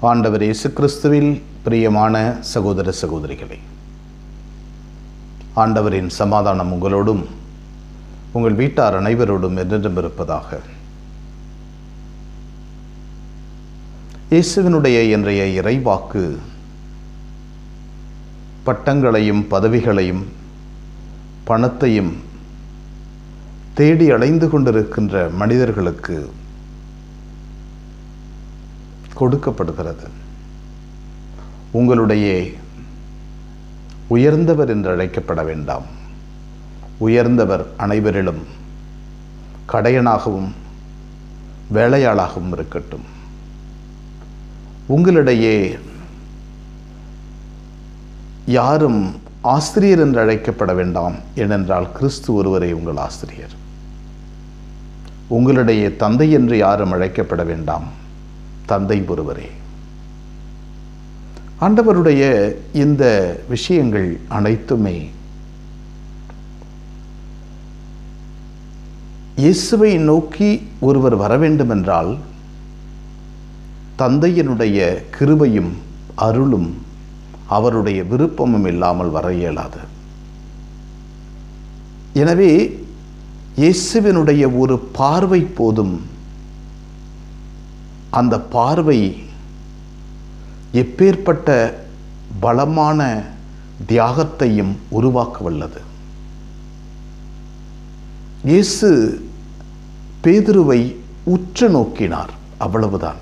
ஆண்டவர் இயேசு கிறிஸ்துவில் பிரியமான சகோதர சகோதரிகளே ஆண்டவரின் சமாதானம் உங்களோடும் உங்கள் வீட்டார் அனைவரோடும் என்றென்றும் இருப்பதாக இயேசுவினுடைய இன்றைய இறைவாக்கு பட்டங்களையும் பதவிகளையும் பணத்தையும் தேடி அலைந்து கொண்டிருக்கின்ற மனிதர்களுக்கு கொடுக்கப்படுகிறது. உங்களுடைய உயர்ந்தவர் என்று அழைக்கப்பட வேண்டாம். உயர்ந்தவர் அனைவரிலும் கடையனாகவும் வேலையாளாகவும் இருக்கட்டும். உங்களிடையே யாரும் ஆசிரியர் என்று அழைக்கப்பட வேண்டாம். ஏனென்றால் கிறிஸ்து ஒருவரே உங்கள் ஆசிரியர். உங்களிடையே தந்தை என்று யாரும் அழைக்கப்பட வேண்டாம். தந்தை ஒருவரே. ஆண்டவருடைய இந்த விஷயங்கள் அனைத்துமே இயேசுவை நோக்கி ஒருவர் வர வேண்டுமென்றால் தந்தையினுடைய கிருபையும் அருளும் அவருடைய விருப்பமும் இல்லாமல் வர இயலாது. எனவே இயேசுவினுடைய ஒரு பார்வை போதும் அந்த பார்வை எப்பேற்பட்ட பலமான தியாகத்தையும் உருவாக்க வல்லது இயேசு பேதுருவை உற்று நோக்கினார் அவ்வளவுதான்.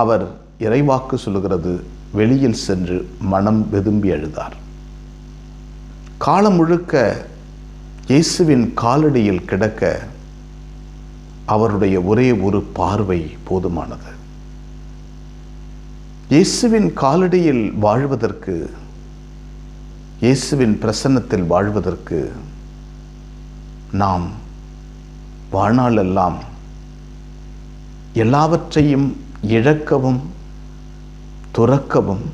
அவர் இறைவாக்கு சொல்லுகிறது வெளியில் சென்று மனம் வெதும்பி அழுதார். காலம் முழுக்க இயேசுவின் காலடியில் கிடக்க அவருடைய ஒரே ஒரு பார்வை போதுமானது. இயேசுவின் காலடியில் வாழ்வதற்கு இயேசுவின் பிரசன்னத்தில் வாழ்வதற்கு நாம் வாழ்நாளெல்லாம் எல்லாவற்றையும் இழக்கவும் துறக்கவும்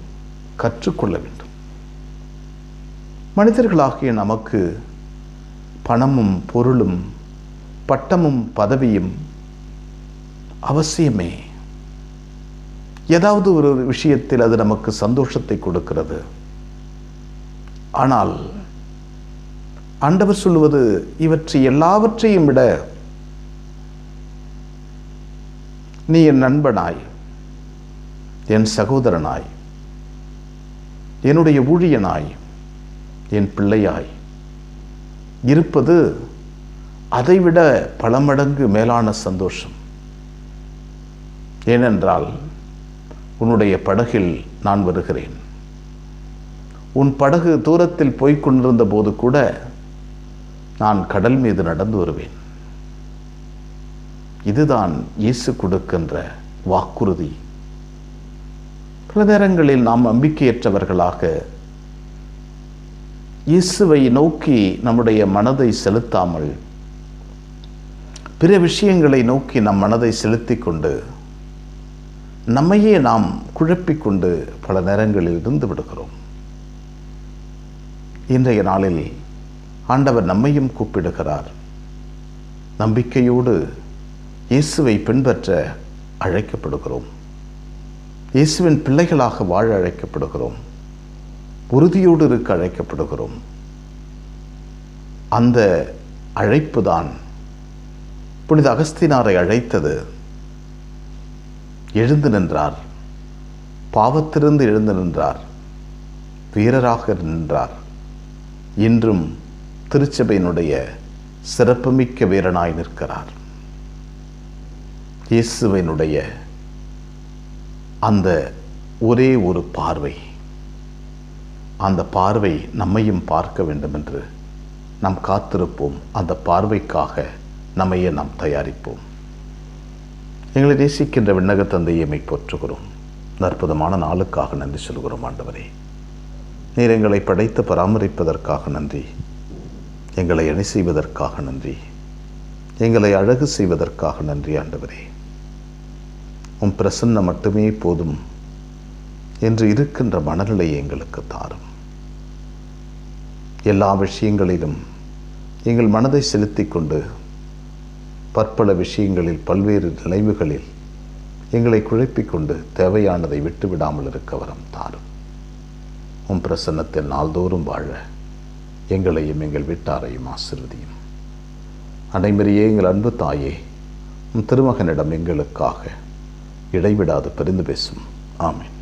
கற்றுக்கொள்ள வேண்டும். மனிதர்களாகிய நமக்கு பணமும் பொருளும் பட்டமும் பதவியும் அவசியமே. ஏதாவது ஒரு விஷயத்தில் அது நமக்கு சந்தோஷத்தை கொடுக்கிறது. ஆனால் ஆண்டவர் சொல்லுவது இவற்றை எல்லாவற்றையும் விட நீ என் நண்பனாய் என் சகோதரனாய் என்னுடைய ஊழியனாய் என் பிள்ளையாய். இருப்பது அதைவிட பல மடங்கு மேலான சந்தோஷம். ஏனென்றால் உன்னுடைய படகில் நான் வருகிறேன். உன் படகு தூரத்தில் போய்கொண்டிருந்த போது கூட நான் கடல் மீது நடந்து வருவேன். இதுதான் இயேசு கொடுக்கின்ற வாக்குறுதி. பல நேரங்களில் நாம் நம்பிக்கையற்றவர்களாக இயேசுவை நோக்கி நம்முடைய மனதை செலுத்தாமல் பிற விஷயங்களை நோக்கி நம் மனதை செலுத்தி கொண்டு நம்மையே நாம் குழப்பிக்கொண்டு பல நேரங்களில் இருந்து விடுகிறோம். இன்றைய நாளில் ஆண்டவர் நம்மையும் கூப்பிடுகிறார். நம்பிக்கையோடு இயேசுவை பின்பற்ற அழைக்கப்படுகிறோம். இயேசுவின் பிள்ளைகளாக வாழ அழைக்கப்படுகிறோம். உறுதியோடு இருக்க அழைக்கப்படுகிறோம். அந்த அழைப்பு தான் புனித அகஸ்தினாரை அழைத்தது. எழுந்து நின்றார். பாவத்திலிருந்து எழுந்து நின்றார். வீரராக நின்றார். இன்றும் திருச்சபையினுடைய சிறப்புமிக்க வீரனாய் நிற்கிறார். இயேசுவினுடைய அந்த ஒரே ஒரு பார்வை. அந்த பார்வை நம்மையும் பார்க்க வேண்டும் என்று நாம் காத்திருப்போம். அந்த பார்வைக்காக நம்மையே நாம் தயாரிப்போம். எங்களை நேசிக்கின்ற விண்ணக தந்தையை போற்றுகிறோம். அற்புதமான நாளுக்காக நன்றி சொல்கிறோம் ஆண்டவரே. நீர் எங்களை படைத்து பராமரிப்பதற்காக நன்றி. எங்களை அணி செய்வதற்காக நன்றி. எங்களை அழகு செய்வதற்காக நன்றி ஆண்டவரே. உன் பிரசன்னம் மட்டுமே போதும். என்று இருக்கின்ற மனநிலையை எங்களுக்கு தாரும். எல்லா விஷயங்களிலும் எங்கள் மனதை செலுத்தி கொண்டு பற்பல விஷயங்களில் பல்வேறு நினைவுகளில் எங்களை குழப்பிக் கொண்டு தேவையானதை விட்டுவிடாமல் இருக்க வரம் தாரும். உன் பிரசன்னத்தில் நாள்தோறும் வாழ எங்களையும் எங்கள் வீட்டாரையும் ஆசிர்வதியும். அனைவரையே எங்கள் அன்பு தாயே உன் திருமகனிடம் எங்களுக்காக இடைவிடாது பிரிந்து பேசும். ஆமேன்.